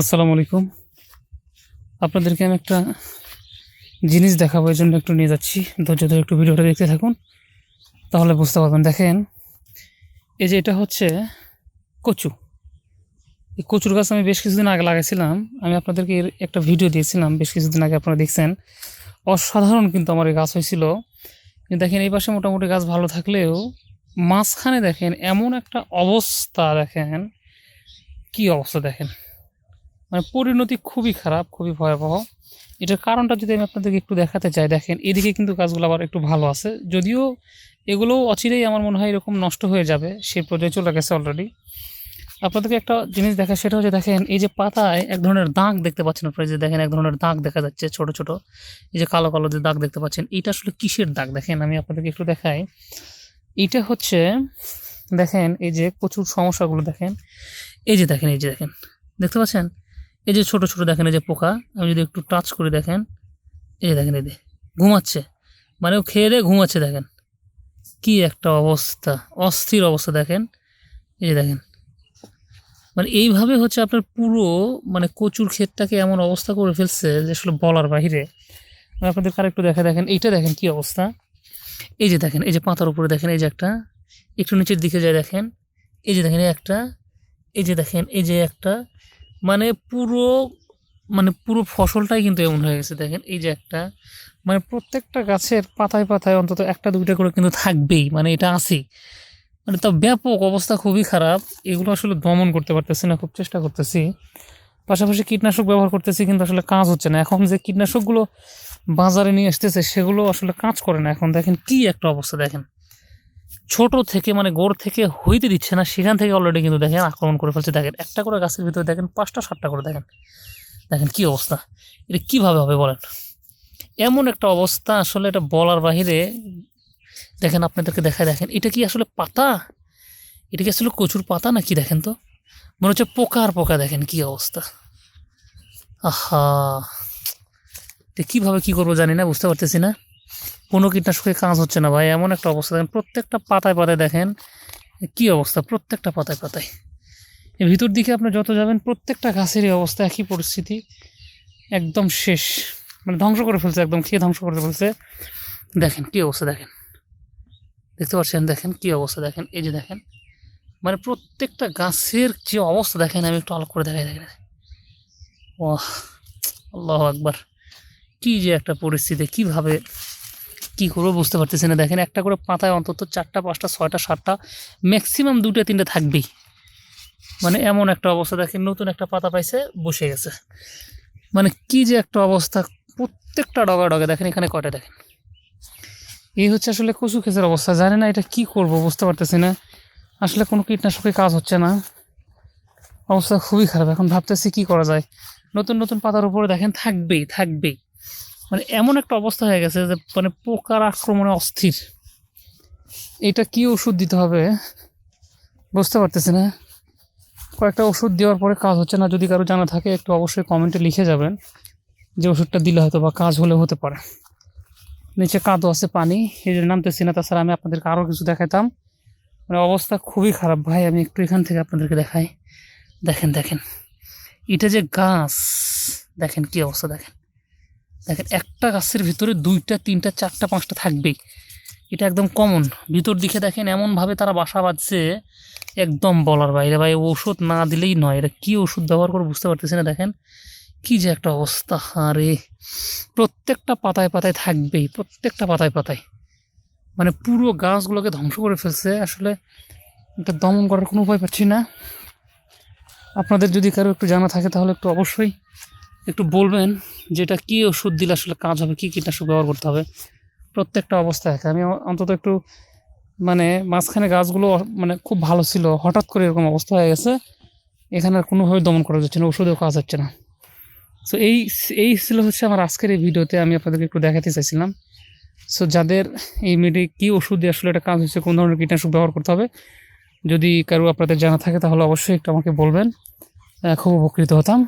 আসসালামু আলাইকুম। আপনাদেরকে আমি একটা জিনিস দেখাবো, এই জন্য একটু নিয়ে যাচ্ছি। ধৈর্য ধরে একটু ভিডিওটা দেখতে থাকুন, তাহলে বুঝতে পারবেন। দেখেন, এই যে এটা হচ্ছে কচু। এই কচুর গাছ আমি বেশ কিছুদিন আগে লাগাইছিলাম। আমি আপনাদেরকে এর একটা ভিডিও দিয়েছিলাম, বেশ কিছুদিন আগে আপনারা দেখছেন। অসাধারণ কিন্তু আমার এই গাছ হয়েছিল। দেখেন, এই পাশে মোটামুটি গাছ ভালো থাকলেও মাঝখানে দেখেন এমন একটা অবস্থা, দেখেন। কি অবস্থা, দেখেন। মানে পরিণতি খুবই খারাপ, খুবই ভয়াবহ। এটার কারণটা যদি আমি আপনাদেরকে একটু দেখাতে চাই, দেখেন, এদিকে কিন্তু গাছগুলো আবার একটু ভালো আছে। যদিও এগুলো অচিরেই আমার মনে হয় এরকম নষ্ট হয়ে যাবে, সেই পর্যায়ে চলে গেছে অলরেডি আপনাদেরকে একটা জিনিস দেখা, সেটা হচ্ছে, দেখেন, এই যে পাতায় এক ধরনের দাগ দেখতে পাচ্ছেন আপনারা যে দেখেন, এক ধরনের দাগ দেখা যাচ্ছে, ছোট ছোট। এই যে কালো কালো যে দাগ দেখতে পাচ্ছেন এইটা আসলে কিসের দাগ? দেখেন, আমি আপনাদেরকে একটু দেখাই। এটা হচ্ছে, দেখেন, এই যে প্রচুর সমস্যাগুলো, দেখেন। এই যে দেখেন, এই যে দেখেন, দেখতে পাচ্ছেন? এই যে ছোট ছোট দেখেন এই যে পোকা আমি যদি একটু টাচ করে দেখেন এই দেখেন এই ঘুমাচ্ছে মানে ও খেয়ে দিয়ে ঘুমাচ্ছে দেখেন কি একটা অবস্থা অস্থির অবস্থা দেখেন এই দেখেন মানে এইভাবে হচ্ছে আপনার পুরো মানে কচুর ক্ষেতটাকে এমন অবস্থা করে ফেলছে যে আসলে বলার বাহিরে আপনাদের আরেকটু দেখা দেখেন এইটা দেখেন কি অবস্থা এই যে দেখেন এই যে পাতার উপরে দেখেন এই যে একটা একটু নিচের দিকে যায় দেখেন এই যে দেখেন একটা এই যে দেখেন এই যে একটা মানে পুরো মানে পুরো ফসলটাই কিন্তু এমন হয়ে গেছে, দেখেন। এই যে একটা মানে প্রত্যেকটা গাছের পাতায় পাতায় অন্তত একটা দুইটা করে কিন্তু থাকবেই মানে এটা আছেই মানে তা ব্যাপক অবস্থা, খুবই খারাপ। এগুলো আসলে দমন করতে পারতেছি না, খুব চেষ্টা করতেছি। পাশাপাশি কীটনাশক ব্যবহার করতেছি, কিন্তু আসলে কাজ হচ্ছে না। এখন যে কীটনাশকগুলো বাজারে নিয়ে আসতেছে, সেগুলো আসলে কাজ করে না। এখন দেখেন কি একটা অবস্থা, দেখেন। ছোট থেকে মানে গোড় থেকে হইতে দিচ্ছে না, সেখান থেকে অলরেডি কিন্তু দেখেন আক্রমণ করে ফেলছে। দেখেন, একটা করে গাছের ভিতরে দেখেন পাঁচটা, সাতটা করে দেখেন। দেখেন কি অবস্থা। এটা কীভাবে হবে বলেন? এমন একটা অবস্থা আসলে এটা বলার বাহিরে, দেখেন আপনাদেরকে দেখায়, দেখেন, এটা কি আসলে পাতা? এটা কি আসলে কচুর পাতা নাকি দেখেন তো? মনে হচ্ছে পোকা আর পোকা, দেখেন কি অবস্থা। আহা! কীভাবে কী করব জানি না, বুঝতে পারতেছি না। কোনো কীটনাশকে কাজ হচ্ছে না ভাই, এমন একটা অবস্থা। দেখেন, প্রত্যেকটা পাতায় পাতায় দেখেন, কি অবস্থা, প্রত্যেকটা পাতায় পাতায়। ভিতর দিকে আপনি যত যাবেন, প্রত্যেকটা গাছেরই অবস্থা একই পরিস্থিতি, একদম শেষ। মানে ধ্বংস করে ফেলছে, একদম খেয়ে ধ্বংস করে ফেলছে। দেখেন, কি অবস্থা দেখেন। দেখতে পাচ্ছেন, দেখেন, কি অবস্থা দেখেন। এই যে দেখেন মানে প্রত্যেকটা গাছের যে অবস্থা দেখেন, আমি একটু আলোক করে দেখাই দেখেন ও আল্লাহ একবার কি যে একটা পরিস্থিতি, কীভাবে কি করব বুঝতে পারতেছি না। দেখেন একটা করে পাতায় অন্তত চারটা, পাঁচটা, ছয়টা, সাতটা ম্যাক্সিমাম দুটো তিনটে থাকবেই। মানে এমন একটা অবস্থা, দেখেন নতুন একটা পাতা পাইছে, বসে গেছে। মানে কি যে একটা অবস্থা, প্রত্যেকটা ডগা ডগে। দেখেন এখানে কটা দেখেন। এই হচ্ছে আসলে কচু ক্ষেতের অবস্থা। জানি না এটা কি করব, বুঝতে পারতেছি না। আসলে কোনো কীটনাশকের কাজ হচ্ছে না। অবস্থা খুবই খারাপ। এখন ভাবতেছি কি করা যায়। নতুন নতুন পাতার উপরে দেখেন থাকবেই থাকবেই। মানে এমন একটা অবস্থা হয়ে গেছে যে মানে পোকার আক্রমণে অস্থির। এটা কি ওষুধ দিতে হবে? বুঝতে পারতেছি না। কয়েকটা ওষুধ দেওয়ার পরে কাজ হচ্ছে না। যদি কারও জানা থাকে, একটু অবশ্যই কমেন্টে লিখে যাবেন যে ওষুধটা দিলে হয়তো বা কাজ হলে হতে পারে। নিচে কাদো আছে পানি, এই যে নামতেছি না, তাছাড়া আমি আপনাদেরকে আরও কিছু দেখাতাম মানে অবস্থা খুবই খারাপ। ভাই, আমি একটু এখান থেকে আপনাদেরকে দেখাই। দেখেন দেখেন। এটা যে গাছ, দেখেন কি অবস্থা, দেখেন। দেখেন, একটা গাছের ভিতরে দুইটা, তিনটা, চারটা, পাঁচটা থাকবেই। এটা একদম কমন ভিতর দিকে দেখেন, এমনভাবে তারা বাসা বাঁধছে, একদম বলার বাইরে। ভাই ওষুধ না দিলেই নয়। এটা কী ওষুধ ব্যবহার করে বুঝতে পারতেছি না, দেখেন। কি যে একটা অবস্থা আরে প্রত্যেকটা পাতায় পাতায় থাকবেই, প্রত্যেকটা পাতায় পাতায়। মানে পুরো গাছগুলোকে ধ্বংস করে ফেলছে। আসলে এটা দমন করার কোনো উপায় পাচ্ছি না। আপনাদের যদি কারও একটু জানা থাকে, তাহলে একটু অবশ্যই একটু বলবেন যে এটা কী ওষুধ দিলে আসলে কাজ হবে, কী কীটনাশক ব্যবহার করতে হবে? প্রত্যেকটা অবস্থা থাকে আমি অন্তত একটু মানে মাঝখানে গাছগুলো মানে খুব ভালো ছিল, হঠাৎ করে এরকম অবস্থা হয়ে গেছে, এখানে আর কোনোভাবে দমন করা যাচ্ছে না, ওষুধেও কাজ হচ্ছে না। সো এই এই ছিল হচ্ছে আমার আজকের এই ভিডিওতে, আমি আপনাদেরকে একটু দেখাতে চাইছিলাম। সো যাদের এই মেডি কী ওষুধ দিয়ে আসলে এটা কাজ হচ্ছে, কোন ধরনের কীটনাশক ব্যবহার করতে হবে, যদি কারও আপনাদের জানা থাকে তাহলে অবশ্যই একটু আমাকে বলবেন। খুব উপকৃত হতাম।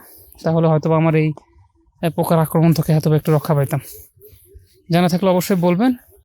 তাহলে হয়তো আমার এই পোকার আক্রমণ থেকে হয়তো একটু রক্ষা পাইতাম। জানা থাকলে অবশ্যই বলবেন।